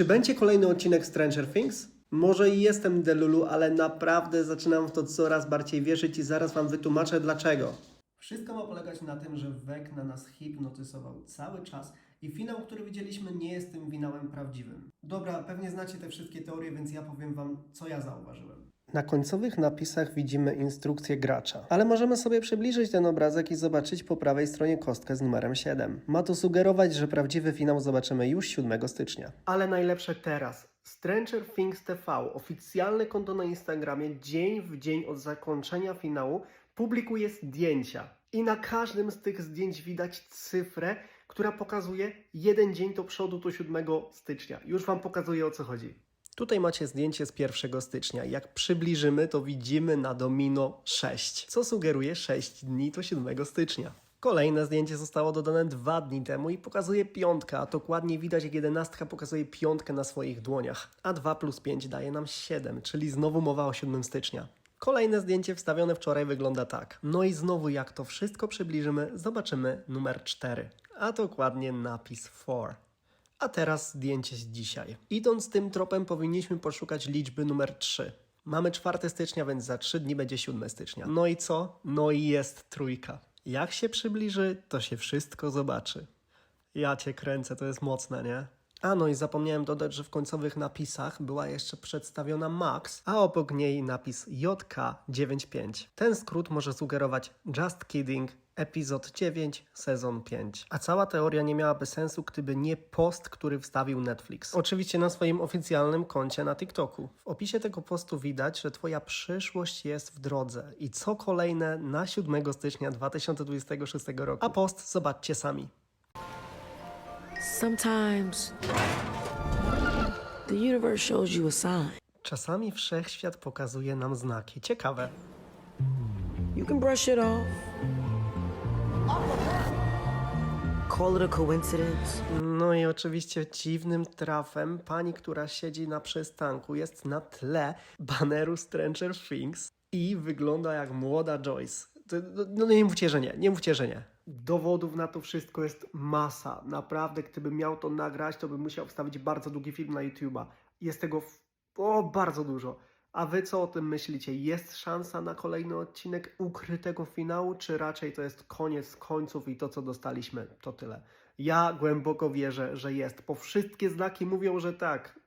Czy będzie kolejny odcinek Stranger Things? Może i jestem Delulu, ale naprawdę zaczynam w to coraz bardziej wierzyć i zaraz Wam wytłumaczę dlaczego. Wszystko ma polegać na tym, że Wek na nas hipnotyzował cały czas i finał, który widzieliśmy, nie jest tym finałem prawdziwym. Dobra, pewnie znacie te wszystkie teorie, więc ja powiem Wam, co ja zauważyłem. Na końcowych napisach widzimy instrukcję gracza, ale możemy sobie przybliżyć ten obrazek i zobaczyć po prawej stronie kostkę z numerem 7. Ma to sugerować, że prawdziwy finał zobaczymy już 7 stycznia. Ale najlepsze teraz. Stranger Things TV, oficjalne konto na Instagramie, dzień w dzień od zakończenia finału, publikuje zdjęcia. I na każdym z tych zdjęć widać cyfrę, która pokazuje jeden dzień do przodu do 7 stycznia. Już Wam pokazuję o co chodzi. Tutaj macie zdjęcie z 1 stycznia. Jak przybliżymy, to widzimy na domino 6, co sugeruje 6 dni do 7 stycznia. Kolejne zdjęcie zostało dodane dwa dni temu i pokazuje piątkę, a dokładnie widać jak jedenastka pokazuje piątkę na swoich dłoniach, a 2 plus 5 daje nam 7, czyli znowu mowa o 7 stycznia. Kolejne zdjęcie wstawione wczoraj wygląda tak. No i znowu jak to wszystko przybliżymy, zobaczymy numer 4, a dokładnie napis 4. A teraz zdjęcie z dzisiaj. Idąc tym tropem powinniśmy poszukać liczby numer 3. Mamy 4 stycznia, więc za 3 dni będzie 7 stycznia. No i co? No i jest trójka. Jak się przybliży, to się wszystko zobaczy. Ja cię kręcę, to jest mocne, nie? A no i zapomniałem dodać, że w końcowych napisach była jeszcze przedstawiona Max, a obok niej napis JK95. Ten skrót może sugerować Just Kidding, epizod 9, sezon 5. A cała teoria nie miałaby sensu, gdyby nie post, który wstawił Netflix. Oczywiście na swoim oficjalnym koncie na TikToku. W opisie tego postu widać, że Twoja przyszłość jest w drodze i co kolejne na 7 stycznia 2026 roku. A post zobaczcie sami. Sometimes the universe shows you a sign. Czasami wszechświat pokazuje nam znaki. Ciekawe. You can brush it off, call it a coincidence, No i oczywiście dziwnym trafem pani, która siedzi na przystanku, jest na tle baneru Stranger Things i wygląda jak młoda Joyce. No, no nie mówcie, że nie, nie mówcie, że nie. Dowodów na to wszystko jest masa. Naprawdę, gdybym miał to nagrać, to bym musiał wstawić bardzo długi film na YouTube'a. Jest tego o, bardzo dużo. A wy co o tym myślicie? Jest szansa na kolejny odcinek ukrytego finału, czy raczej to jest koniec końców i to, co dostaliśmy, to tyle? Ja głęboko wierzę, że jest, bo wszystkie znaki mówią, że tak.